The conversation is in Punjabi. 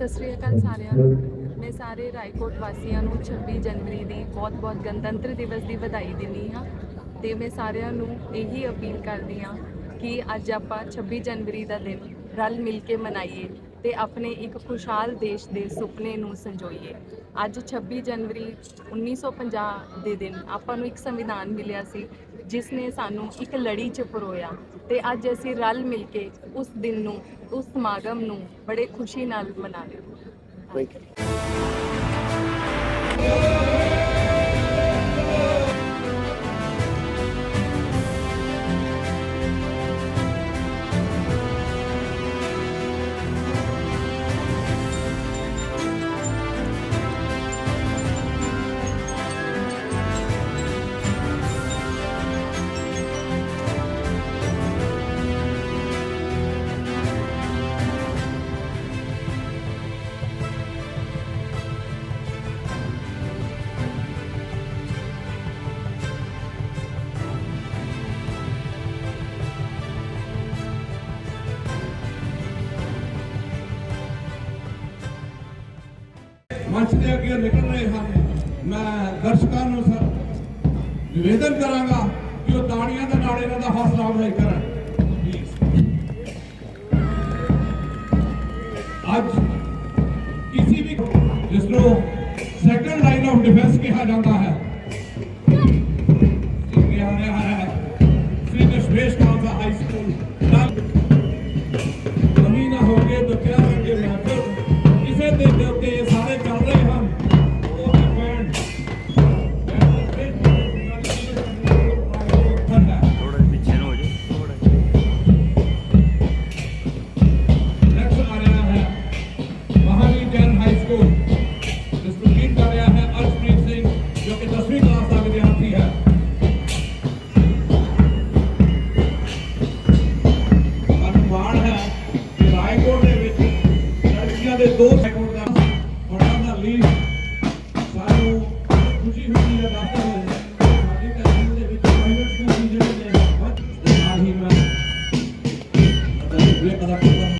ਸਤਿ ਸ੍ਰੀ ਅਕਾਲ ਸਾਰਿਆਂ ਨੂੰ। ਮੈਂ ਸਾਰੇ ਰਾਏਕੋਟ ਵਾਸੀਆਂ ਨੂੰ 26 ਜਨਵਰੀ ਦੀ ਬਹੁਤ-ਬਹੁਤ ਗਣਤੰਤਰ ਦਿਵਸ ਦੀ ਵਧਾਈ ਦਿੰਦੀ ਹਾਂ ਤੇ ਮੈਂ ਸਾਰਿਆਂ ਨੂੰ ਇਹੀ ਅਪੀਲ ਕਰਦੀ ਹਾਂ ਕਿ ਅੱਜ ਆਪਾਂ 26 ਜਨਵਰੀ ਦਾ ਦਿਨ ਰਲ ਮਿਲ ਕੇ ਮਨਾਈਏ। ਤੇ ਆਪਣੇ ਇੱਕ ਖੁਸ਼ਹਾਲ ਦੇਸ਼ ਦੇ ਸੁਪਨੇ ਨੂੰ ਸੰਜੋਈਏ। ਅੱਜ 26 ਜਨਵਰੀ 1950 ਦੇ ਦਿਨ ਆਪਾਂ ਨੂੰ ਇੱਕ ਸੰਵਿਧਾਨ ਮਿਲਿਆ ਸੀ, ਜਿਸ ਨੇ ਸਾਨੂੰ ਇੱਕ ਲੜੀ 'ਚ ਪਰੋਇਆ ਤੇ ਅੱਜ ਅਸੀਂ ਰਲ ਮਿਲ ਕੇ ਉਸ ਦਿਨ ਨੂੰ, ਉਸ ਸਮਾਗਮ ਨੂੰ ਬੜੇ ਖੁਸ਼ੀ ਨਾਲ ਮਨਾ ਰਹੇ ਹਾਂ ਮੰਚ ਦੇ ਅੱਗੇ ਨਿਕਲ ਰਹੇ ਹਨ। ਮੈਂ ਦਰਸ਼ਕਾਂ ਨੂੰ ਸਰ ਨਿਵੇਦਨ ਕਰਾਂਗਾ ਕਿ ਉਹ ਤਾੜੀਆਂ ਦੇ ਨਾਲ ਇਹਨਾਂ ਦਾ ਹੌਸਲਾ ਅਫਜ਼ਾਈ ਕਰਨ। ਅੱਜ ਕਿਸੇ ਵੀ ਜਿਸ ਨੂੰ ਸੈਕੰਡ ਲਾਈਨ ਆਫ ਡਿਫੈਂਸ ਕਿਹਾ ਜਾਂਦਾ ਹੈ ਲੜਕੀਆਂ ਦੇ ਦੋ ਸੈਕੰਡ ਦਾ ਉਹਨਾਂ ਦਾ ਲੀਡ ਸਾਨੂੰ ਖੁਸ਼ੀ ਖੁਸ਼ੀ ਦਾ ਦੱਸਦਾ ਹੈ ਸਾਡੀ ਤਹਿਸੀਲ ਦੇ ਵਿੱਚ ਪ੍ਰਾਈਵੇਟ ਸਕੂਲ ਵੀ ਜਿਹੜੇ ਨੇ ਬਹੁਤ ਦੇ ਨਾਲ ਹੀ ਮੈਂ ਅਦਾ ਅਦਾ ਕਰਦਾ